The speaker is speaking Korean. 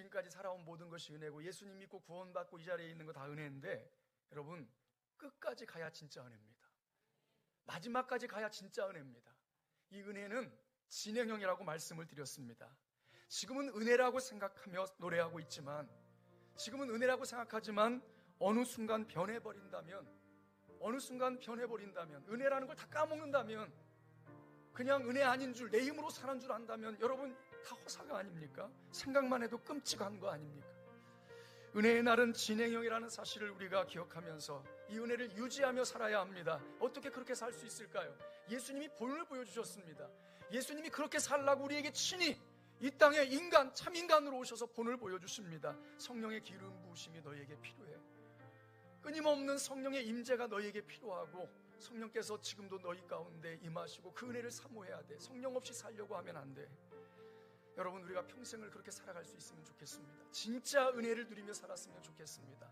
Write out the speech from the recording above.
지금까지 살아온 모든 것이 은혜고 예수님 믿고 구원받고 이 자리에 있는 거 다 은혜인데 여러분 끝까지 가야 진짜 은혜입니다. 마지막까지 가야 진짜 은혜입니다. 이 은혜는 진행형이라고 말씀을 드렸습니다. 지금은 은혜라고 생각하며 노래하고 있지만 지금은 은혜라고 생각하지만 어느 순간 변해버린다면 어느 순간 변해버린다면 은혜라는 걸 다 까먹는다면 그냥 은혜 아닌 줄 내 힘으로 사는 줄 안다면 여러분 다 허사가 아닙니까? 생각만 해도 끔찍한 거 아닙니까? 은혜의 날은 진행형이라는 사실을 우리가 기억하면서 이 은혜를 유지하며 살아야 합니다. 어떻게 그렇게 살 수 있을까요? 예수님이 본을 보여주셨습니다. 예수님이 그렇게 살라고 우리에게 친히 이 땅에 인간, 참 인간으로 오셔서 본을 보여주십니다. 성령의 기름 부으심이 너에게 필요해. 끊임없는 성령의 임재가 너에게 필요하고 성령께서 지금도 너희 가운데 임하시고 그 은혜를 사모해야 돼. 성령 없이 살려고 하면 안 돼. 여러분 우리가 평생을 그렇게 살아갈 수 있으면 좋겠습니다. 진짜 은혜를 누리며 살았으면 좋겠습니다.